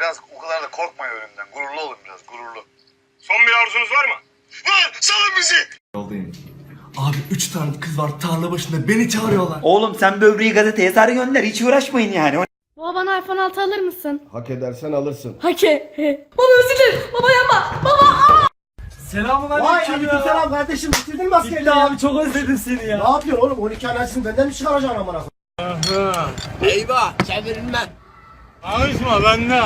biraz o kadar da korkmayın ölümden. Gururlu olun biraz gururlu. Son bir arzunuz var mı? Var salın bizi. Yoldayım. Abi üç tane kız var tarla başında beni çağırıyorlar. Oğlum sen böbreği gazeteye sar gönder hiç uğraşmayın yani. Baba bana iPhone 6 alır mısın? Hak edersen alırsın. Hake. Baba özür dilerim. Baba yapma. Baba. Selamun Vay aleykümselam kardeşim bitirdin mi askerliği ya? abi çok özledim seni ya. Ne yapıyorsun oğlum? 12 anasını benden mi çıkaracaksın amına koyayım? Eyvah çevirilmem. Konuşma bende.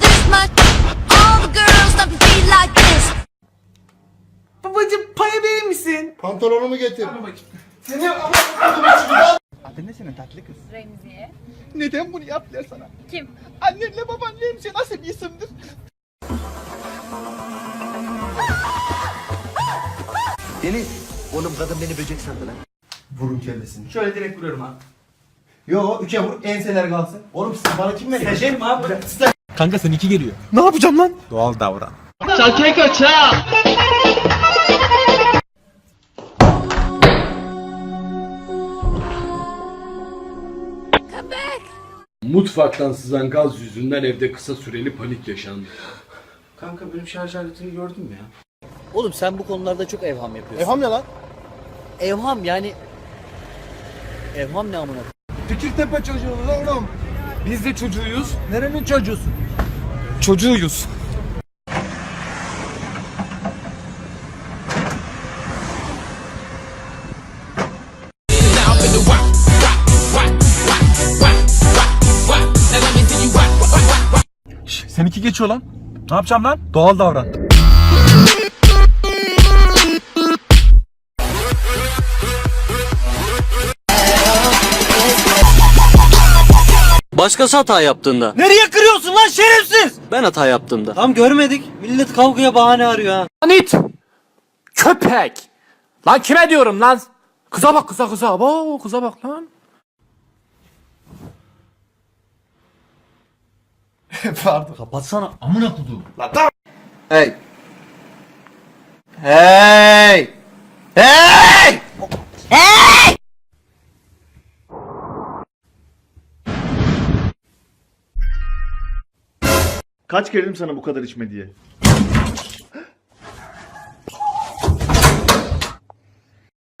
This much. All the girls love to be like this. Babacım paya verir misin? Pantolonumu getir. Adın ne senin tatlı kız? Remziye. Neden bunu yaptılar sana? Kim? Annenle baban Remzi nasıl bir isimdir? Deniz. Oğlum kadın beni böcek sandı lan. Vurun kellesini. Şöyle direkt vuruyorum abi. Yo üçe vur enseler kalsın. Oğlum siz bana kim veriyor? Stajyer mi abi? Kanka sen iki geliyor. Ne yapacağım lan? Doğal davran. Come back. Mutfaktan sızan gaz yüzünden evde kısa süreli panik yaşandı. Kanka benim şarj aletini gördün mü ya? Oğlum sen bu konularda çok evham yapıyorsun. Evham ne lan? Evham yani... Evham ne amına? Fikirtepe çocuğuyuz oğlum. Biz de çocuğuyuz. Nerenin çocuğusun? Çocuğuyuz. Seninki geçiyor lan. Ne yapacağım lan? Doğal davran. Başkası hata yaptığında. Nereye kırıyorsun lan şerefsiz? Ben hata yaptığımda. Tam görmedik. Millet kavgaya bahane arıyor ha. Lan it! Köpek! Lan kime diyorum lan? Kıza bak kıza kıza. Abo kıza bak lan. Pardon. Kapatsana amına kuduğum. Hey. Hey. Hey. Kaç kere dedim sana bu kadar içme diye.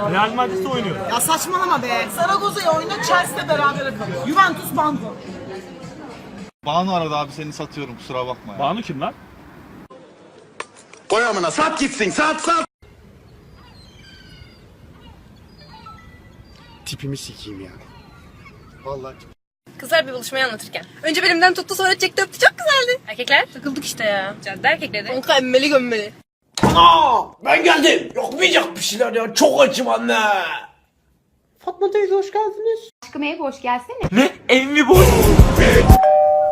Real Madrid'de oynuyor. Ya saçmalama be. Zaragoza'ya oyna Chelsea'de beraber kalıyor. Juventus banko. Banu aradı abi seni satıyorum kusura bakma ya. Banu kim lan? Koy amına sat gitsin sat sat. Tipimi sikeyim ya. Vallahi Kızlar bir buluşmayı anlatırken. Önce belimden tuttu sonra çekti öptü çok güzeldi. Erkekler? Takıldık işte ya. Cadde erkekleri. Onka emmeli gömmeli. Ben geldim. Yapmayacak bir şeyler ya. Çok açım anne. Aşkım ev boş gelsene. Ne? Ev mi boş?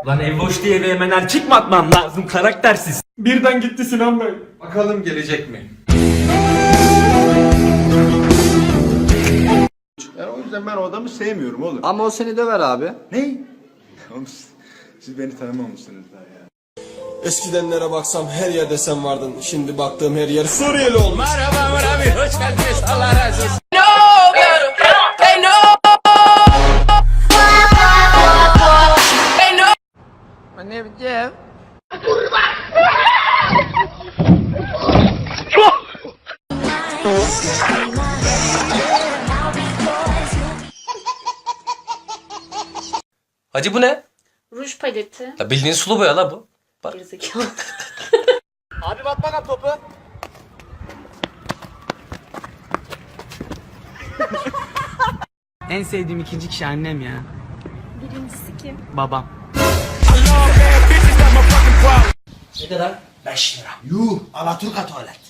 Lan ev boş diye eve hemen erkek mi atman lazım karaktersiz? Birden gitti Sinan Bey. Bakalım gelecek mi? Yüzden ben o adamı sevmiyorum oğlum. Ama o seni döver abi. Ne? Oğlum siz, siz beni tanımamışsınız daha ya. Eskidenlere baksam her yerde sen vardın. Şimdi baktığım her yer Suriyeli olmuş. Merhaba abi hoş geldiniz. Hacı bu ne? Ruj paleti. Ya bildiğin sulu boya la bu. Bak. Gerizekalı. Abi bak bana topu. En sevdiğim ikinci kişi annem ya. Birincisi kim? Babam. Ne kadar? 5 lira. Yuh Alaturka tuvalet.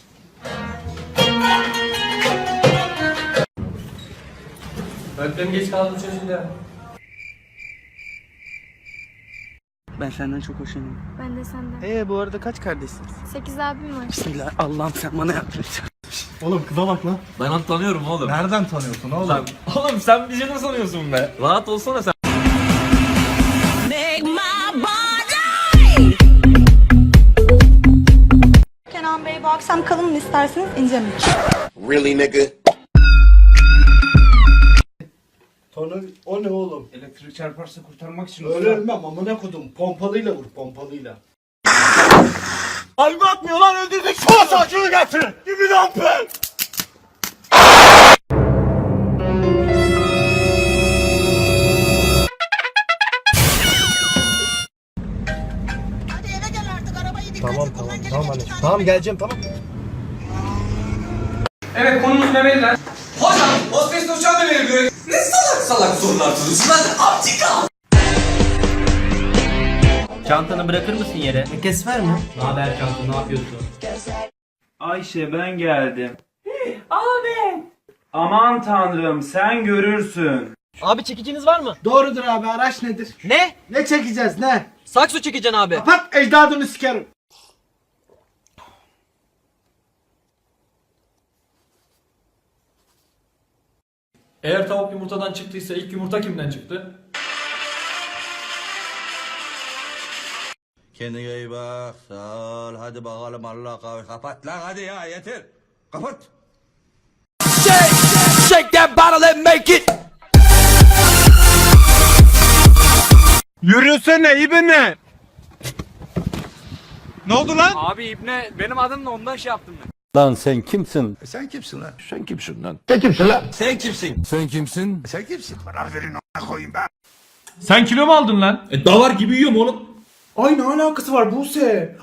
Öğretmenim geç kaldım çözüldü. Ben senden çok hoşlanıyorum. Ben de senden. Ee bu arada kaç kardeşsiniz? 8 abim var. Bismillah Allah'ım sen bana et. Oğlum kıza bak lan. Ben onu tanıyorum oğlum. Nereden tanıyorsun oğlum? Lan, oğlum sen bizi ne sanıyorsun be? Rahat olsana sen. Kenan Bey bu akşam kalın mı isterseniz ince mi? Really nigga? Tonel o ne oğlum? Elektrik çarparsa kurtarmak için. Öyle ölmem amına kodum. Pompalıyla vur pompalıyla. Kalbi atmıyor lan öldürdük şu saçını getirin. Gibi damper. Hadi eve gel artık arabayı dikkatli Tamam tamam tamam anne. Tamam geleceğim tamam. Evet konumuz memeliler. Hocam hostes uçağı da veriyor. Ne salak sorular soruyorsun lan aptika. Çantanı bırakır mısın yere? Kes ver mi? Ne haber çanta ne yapıyorsun? Ayşe ben geldim. Abi. Aman tanrım sen görürsün. Abi çekiciniz var mı? Doğrudur abi araç nedir? Ne? Ne çekeceğiz ne? Sakso çekeceksin abi. Kapat ecdadını sikerim. Eğer tavuk yumurtadan çıktıysa ilk yumurta kimden çıktı? Kendine iyi bak sağ ol. Hadi bakalım Allah kahve. Kapat lan hadi ya yeter. Kapat. Shake that bottle and make it. Yürüsene ibne. Ne oldu lan? Abi İbne benim adımla ondan şey yaptım ben. Lan sen kimsin? Sen kimsin lan? Sen kimsin lan? Sen kimsin? Sen kimsin? Sen kimsin? Bana verin a**a koyayım ben. Sen kilo mu aldın lan? E davar gibi yiyorum oğlum. Ay ne alakası var Buse?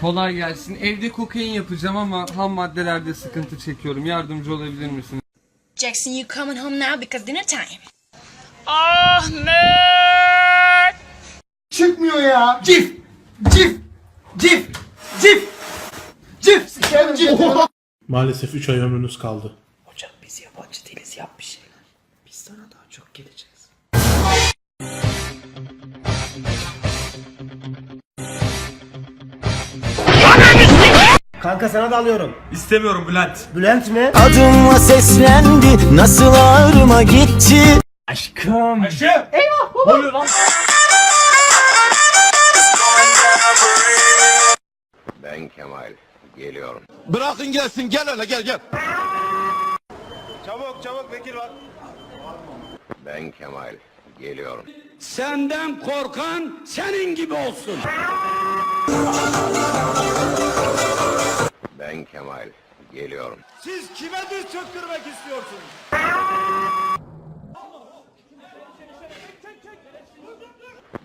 Kolay gelsin. Evde kokain yapacağım ama ham maddelerde sıkıntı çekiyorum. Yardımcı olabilir misin? Jackson you coming home now because dinner time. Çıkmıyor ya. Cif. Cif. Cif. Cif. Cif. Sikerim cif. Maalesef 3 ay ömrünüz kaldı. Hocam biz yabancı değiliz yap bir şeyler. Biz sana daha çok geleceğiz. Kanka sana da alıyorum. İstemiyorum Bülent. Bülent mi? Adımla seslendi. Nasıl ağrıma gitti. Aşkım. Ben Kemal geliyorum. Bırakın gelsin gel hele gel gel. Çabuk çabuk vekil var. Ben Kemal geliyorum. Senden korkan senin gibi olsun. Ben Kemal geliyorum. Siz kime diz çöktürmek istiyorsunuz?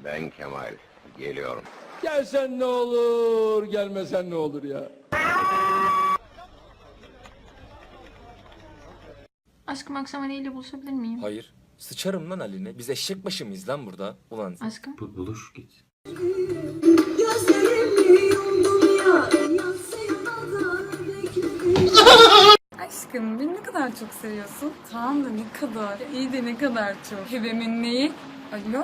Ben Kemal geliyorum. Gelsen ne olur, gelmesen ne olur ya. Aşkım akşam Ali ile buluşabilir miyim? Hayır. Sıçarım lan Ali'ne. Biz eşek başı mıyız lan burada? Ulan. Aşkım. Buluş git. Aşkım beni ne kadar çok seviyorsun. Tamam da ne kadar. iyi de ne kadar çok. Hebemin neyi? Alo?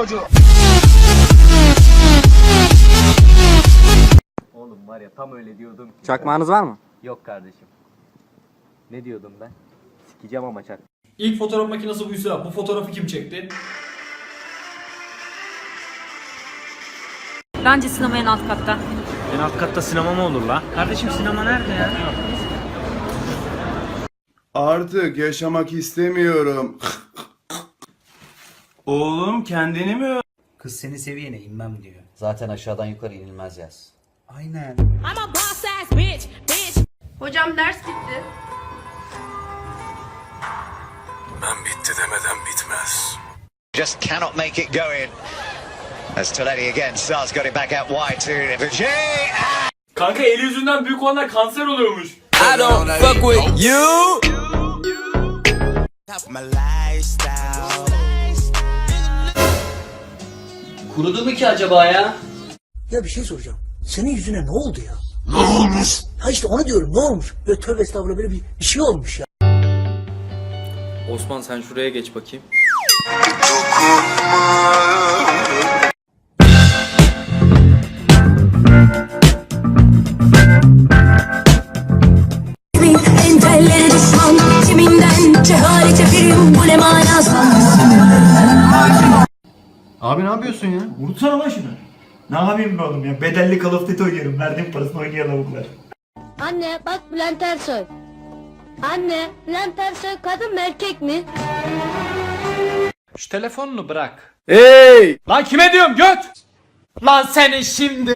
çocuğu. Oğlum var ya tam öyle diyordum ki. Çakmağınız var mı? Yok kardeşim. Ne diyordum ben? Sikeceğim ama çak. İlk fotoğraf makinesi buysa bu fotoğrafı kim çekti? Bence sinema en alt katta. En alt katta sinema mı olur la? Kardeşim sinema nerede ya? Artık yaşamak istemiyorum. Oğlum kendini mi Kız seni seviyene inmem diyor. Zaten aşağıdan yukarı inilmez yaz. Aynen. Hocam ders bitti. Ben bitti demeden bitmez. Just cannot make it go in. As Toletti again starts got it back out wide to Vijay. Kanka eli yüzünden büyük olanlar kanser oluyormuş. I don't fuck with you. My lifestyle. Kurudu mu ki acaba ya? Ya bir şey soracağım. Senin yüzüne ne oldu ya? Ne olmuş? Ha işte onu diyorum ne olmuş? Böyle tövbe estağfurullah böyle bir, bir şey olmuş ya. Osman sen şuraya geç bakayım. Abi ne yapıyorsun ya? Vursana lan şunu. Ne yapayım be oğlum ya? Bedelli Call of Duty oynuyorum. Verdiğim parasını oynuyor lavuklar. Anne bak Bülent Ersoy Anne Bülent Ersoy kadın mı erkek mi? Şu telefonunu bırak. Hey! Lan kime diyorum göt? Lan senin şimdi.